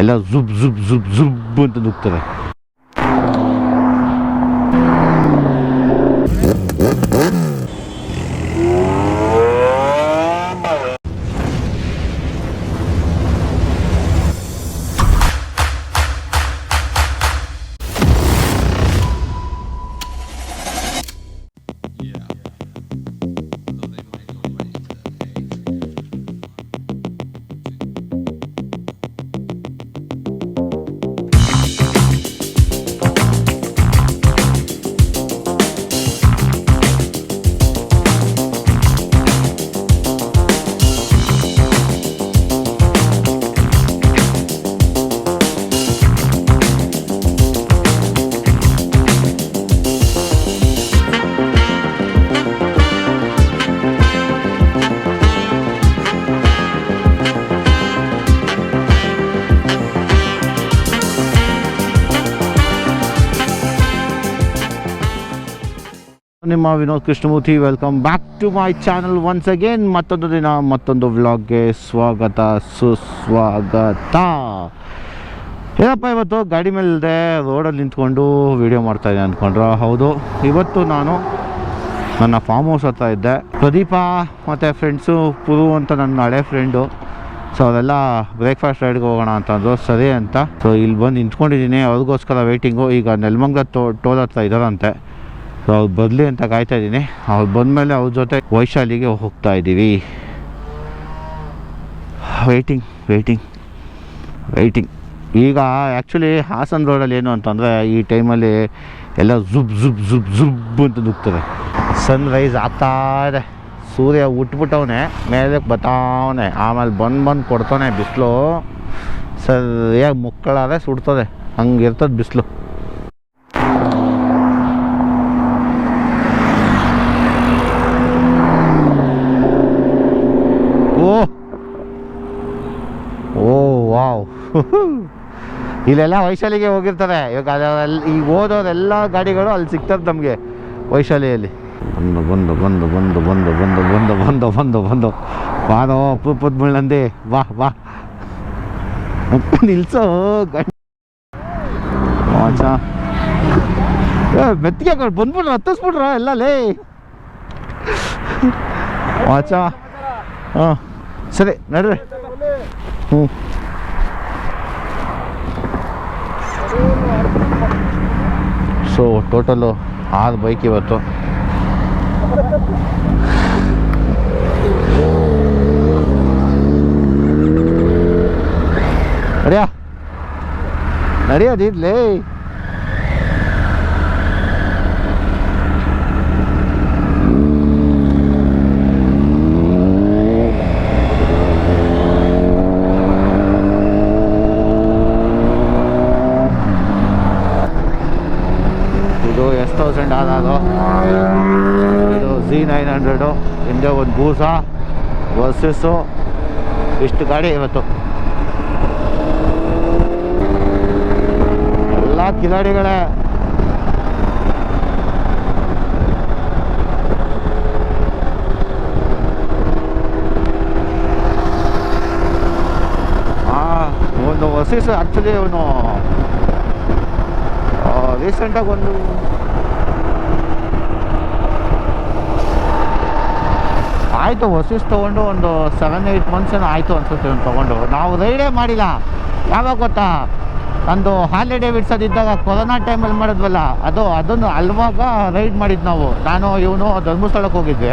ಎಲ್ಲ ಜುಬ್ ಜುಬ್ ಜುಬ್ ಜುಬ್ ಅಂತ ನುಗ್ತದೆ ನಿಮ್ಮ Vinod Krishnamurthy welcome back to my channel once again ಮತ್ತೊಂದು ದಿನ, ಮತ್ತೊಂದು ವ್ಲಾಗ್ಗೆ ಸ್ವಾಗತ, ಸುಸ್ವಾಗತ. ಏನಪ್ಪ ಇವತ್ತು? ಗಾಡಿ ಮೇಲೆ ರೋಡಲ್ಲಿ ನಿಂತ್ಕೊಂಡು ವೀಡಿಯೋ ಮಾಡ್ತಾ ಇದ್ದೆ ಅಂದ್ಕೊಂಡ್ರ ಹೌದು, ಇವತ್ತು ನಾನು ನನ್ನ ಫಾರ್ಮ್ ಹೌಸ್ ಹತ್ರ ಇದ್ದೆ. ಪ್ರದೀಪ ಮತ್ತು ಫ್ರೆಂಡ್ಸು ಪುರು ಅಂತ ನನ್ನ ಹಳೆ ಫ್ರೆಂಡು ಸೊ ಅವರೆಲ್ಲ ಬ್ರೇಕ್ಫಾಸ್ಟ್ ರೈಡ್ಗೆ ಹೋಗೋಣ ಅಂತಂದರು ಸರಿ ಅಂತ. ಸೊ ಇಲ್ಲಿ ಬಂದು ನಿಂತ್ಕೊಂಡಿದ್ದೀನಿ. ಅವ್ರಿಗೋಸ್ಕರ ವೆಯ್ಟಿಂಗು ಈಗ ನೆಲಮಂಗ್ಲ ಟೋ ಟೋಲ್ ಹತ್ರ ಇದ್ದಾರಂತೆ. ಸೊ ಅವ್ರು ಬರಲಿ ಅಂತ ಕಾಯ್ತಾ ಇದ್ದೀನಿ. ಅವ್ರು ಬಂದಮೇಲೆ ಅವ್ರ ಜೊತೆ ವೈಶಾಲಿಗೆ ಹೋಗ್ತಾ ಇದ್ದೀವಿ. ವೆಯ್ಟಿಂಗ್ ವೆಯ್ಟಿಂಗ್ ವೆಯ್ಟಿಂಗ್ ಈಗ ಆ್ಯಕ್ಚುಲಿ ಹಾಸನ್ ರೋಡಲ್ಲಿ ಏನು ಅಂತಂದರೆ ಈ ಟೈಮಲ್ಲಿ ಎಲ್ಲ ಝುಬ್ ಜುಬ್ ಜುಬ್ ಝುಬ್ ಅಂತ ದುಗ್ತದೆ ಸನ್ ರೈಸ್ ಆಗ್ತಾ ಇದೆ. ಸೂರ್ಯ ಉಟ್ಬಿಟ್ಟವನೆ ಮೇಲಕ್ಕೆ ಬತ್ತಾವನೆ. ಆಮೇಲೆ ಬಂದು ಬಂದು ಕೊಡ್ತಾನೆ ಬಿಸಿಲು. ಸರಿಯಾಗಿ ಮುಕ್ಕಳಾದ್ರೆ ಸುಡ್ತದೆ. ಹಂಗಿರ್ತದೆ ಬಿಸಿಲು. ಇಲ್ಲೆಲ್ಲ ವೈಶಾಲಿಗೆ ಹೋಗಿರ್ತಾರೆ ಇವಾಗ ಅದರಲ್ಲಿ ಈಗ ಓದೋದೆಲ್ಲ ಗಾಡಿಗಳು ಅಲ್ಲಿ ಸಿಗ್ತದೆ ನಮಗೆ ವೈಶಾಲಿಯಲ್ಲಿ. ಬಂದು ಬಂದು ಬಂದು ಬಂದು ಬಂದು ಬಂದು ಬಂದು ಬಂದು ಬಂದು ಬಂದು. ಬಾರೋ ಅಪರೂಪದ ಮುಳ್ಳಂದಿ ಬಾ ಬಾ. ನಿಲ್ಸೋ, ಗಾಡಿ. ಮೆತ್ತಿಗೆ ಹಾಕೊಂಡು ಬಂದ್ಬಿಟ್ರ ಹತ್ತಿಸ್ಬಿಟ್ರ ಎಲ್ಲ ಲೇ. ವಾಚ ಹಾಂ. ಸರಿ, ನಡ್ರಿ. ಹ್ಞೂ ಸೊ ಟೋಟಲು ಆರು ಬೈಕ್ ಇವತ್ತು. ನಡಿಯ? ನಡಿಯೋದಿರ್ಲೇ ನೈನ್ ಹಂಡ್ರೆಡು ಹಿಂದೆ ಒಂದು ಬೂಸ ವರ್ಸಸ್ಸು, ಇಷ್ಟು ಗಾಡಿ ಇವತ್ತು. ಎಲ್ಲ ಕಿಲಾಡಿಗಳೇ. ಒಂದು ವಸೀಸ್ ಆ್ಯಕ್ಚುಲಿ ಅವನು ರೀಸೆಂಟಾಗಿ ಒಂದು ಆಯಿತು ಹೊಸಸ್ ತೊಗೊಂಡು ಒಂದು ಸೆವೆನ್ ಏಯ್ಟ್ ಮಂತ್ಸ್ ಏನೋ ಆಯಿತು ಅನ್ಸುತ್ತೆ ಅವ್ನು ತೊಗೊಂಡು. ನಾವು ರೈಡೇ ಮಾಡಿಲ್ಲ. ಯಾವಾಗ ಗೊತ್ತಾ? ಒಂದು ಹಾಲಿಡೇ ಬಿಡ್ಸೋದಿದ್ದಾಗ ಕೊರೋನಾ ಟೈಮಲ್ಲಿ ಮಾಡಿದ್ವಲ್ಲ, ಅದು, ಅದನ್ನು ಅಲ್ವಾಗ ರೈಡ್ ಮಾಡಿದ್ದು ನಾವು. ನಾನು, ಇವನು ಧರ್ಮಸ್ಥಳಕ್ಕೆ ಹೋಗಿದ್ವಿ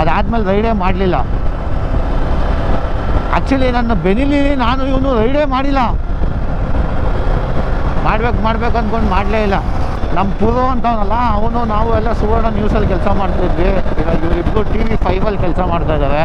ಅದಾದಮೇಲೆ ರೈಡೇ ಮಾಡಲಿಲ್ಲ. ಆ್ಯಕ್ಚುಲಿ ನನ್ನ ಬೆನಿಲಿ ನಾನು ಇವನು ರೈಡೇ ಮಾಡಿಲ್ಲ. ಮಾಡ್ಬೇಕು ಮಾಡ್ಬೇಕು ಅಂದ್ಕೊಂಡು ಮಾಡಲೇ ಇಲ್ಲ. ನಮ್ಮ ಪೂರ್ವ ಅಂತವನಲ್ಲ, ಅವನು ನಾವು ಎಲ್ಲ ಸುವರ್ಣ ನ್ಯೂಸಲ್ಲಿ ಕೆಲಸ ಮಾಡ್ತಿದ್ವಿ. ಇವಾಗ ಇವರಿಬ್ಬರು ಟಿ ವಿ ಫೈವಲ್ಲಿ ಕೆಲಸ ಮಾಡ್ತಾ ಇದ್ದಾರೆ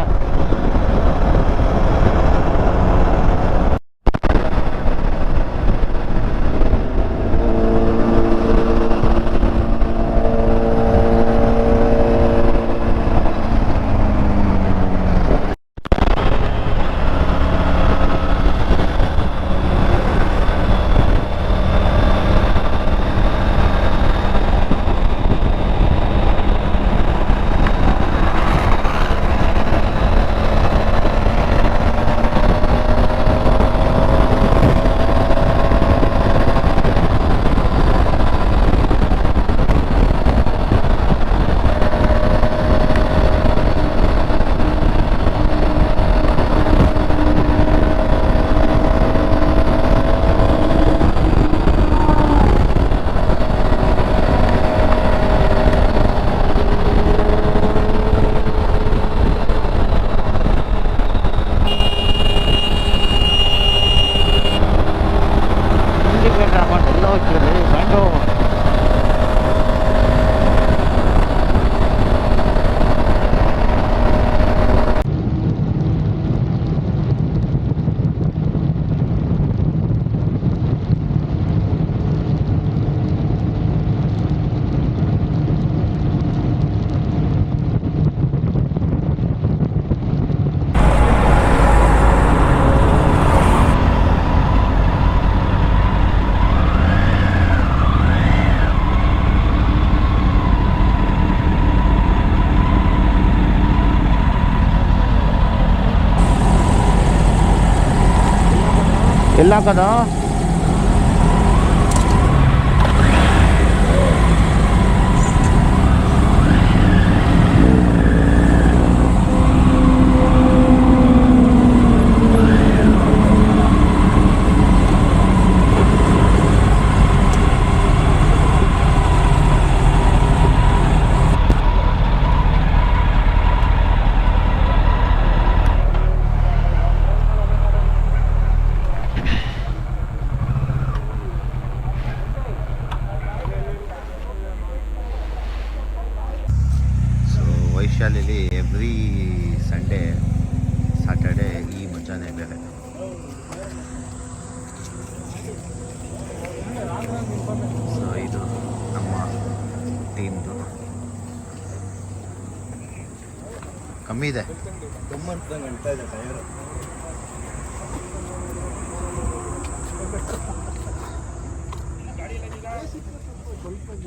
ಹೋಗ್ಬೇಕು ಹಾಕೊಂಡು ಎಲ್ಲ ಹೋಗ್ತಿದ್ರಿ ಗಂಡು ಎಲ್ಲ ಹಾಕೋದು ಸೊ ವೈಶಾಲಿಲಿ ಎವ್ರಿ ಸಂಡೇ ಸಾಟರ್ಡೆ ಈ ಮಜಾನೇ ಬೇರೆ. ಸೊ ಇದು ನಮ್ಮ ಟೀಮ್ದು ಕಮ್ಮಿ ಇದೆ.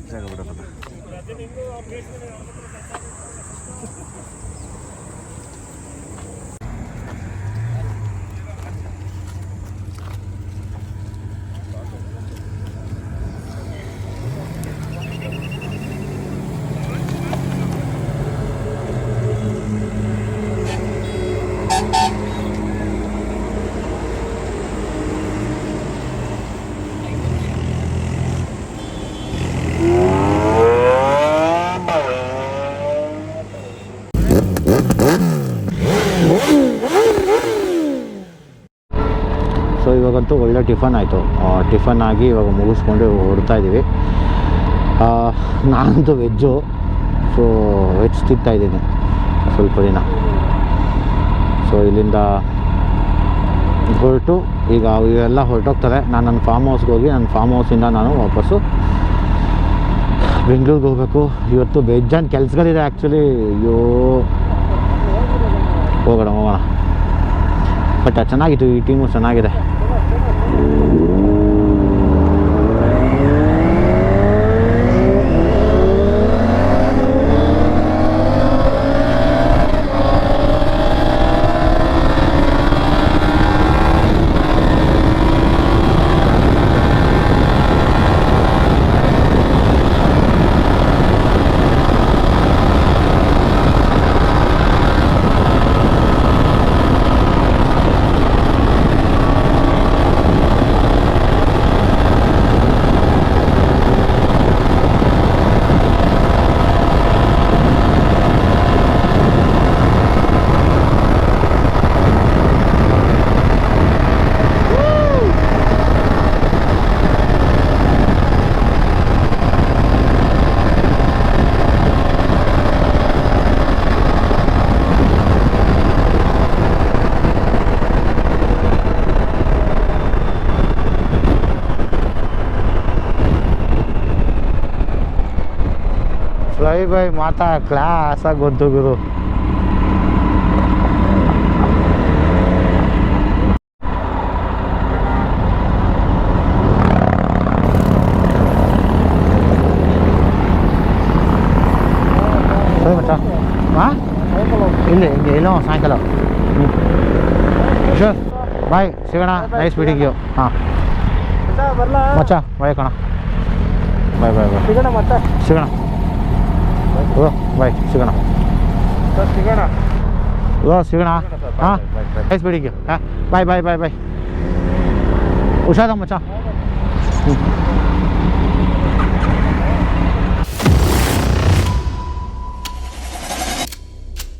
ಜಾಗ ಬಿಡಪ್ಪ ಇವಾಗಂತೂ ಒಳ್ಳೆ ಟಿಫನ್ ಆಯಿತು. ಟಿಫನ್ ಆಗಿ ಇವಾಗ ಮುಗಿಸ್ಕೊಂಡು ಹೊಡ್ತಾ ಇದ್ದೀವಿ ನಾನಂತೂ ವೆಜ್ಜು, ಸೊ ವೆಜ್ ತಿಂತಾ ಇದ್ದೀನಿ ಸ್ವಲ್ಪ ದಿನ. ಸೊ ಇಲ್ಲಿಂದ ಹೊರಟು, ಈಗ ಇವೆಲ್ಲ ಹೊರಟೋಗ್ತಾರೆ ನಾನು ನನ್ನ ಫಾರ್ಮ್ ಹೌಸ್ಗೆ ಹೋಗಿ ನನ್ನ ಫಾರ್ಮ್ ಹೌಸಿಂದ ನಾನು ವಾಪಸ್ಸು ಬೆಂಗಳೂರಿಗೆ ಹೋಗಬೇಕು. ಇವತ್ತು ಬೇಜಾನ್ ಕೆಲಸಗಳಿದೆ ಆ್ಯಕ್ಚುಲಿ ಅಯ್ಯೋ. ಹೋಗೋಣ ಹೋಗೋಣ. ಬಟ್ ಚೆನ್ನಾಗಿತ್ತು, ಈ ಟೀಮು ಚೆನ್ನಾಗಿದೆ. Thank you. ಫ್ಲೈ ಬೈ ಮಾತಾ ಕ್ಲಾಸಾಗಿ ಗೊತ್ತು ಗುರು. ಇಲ್ಲಿ ಹಿಂಗೆ ಎಲ್ಲೋ ಸಾಯಂಕಾಲ. ಹ್ಞೂ ಶೂರ್ ಬಾಯ್ ಸಿಗೋಣ ನೈಸ್ ಮೀಟಿಂಗ್ ಯು ಹಾಂ. ಮಚ್ಚ ಬಾಯ್ ಕಣ. ಬಾಯ್ ಬಾಯ್ ಬಾಯ್ ಸಿಗೋಣ ಮತ್ತೆ ಸಿಗೋಣ. ಓ ಬಾಯ್ ಸಿಗೋಣ ಸರ್ ಸಿಗೋಣ ಓ ಸಿಗೋಣ ಹಾಂ ನೈಸ್ ಮೀಟಿಂಗ್ ಯು ಹಾಂ ಬಾಯ್ ಬಾಯ್ ಬಾಯ್ ಬಾಯ್ ಹುಷಾರ ಮಚ್ಚ ಹ್ಞೂ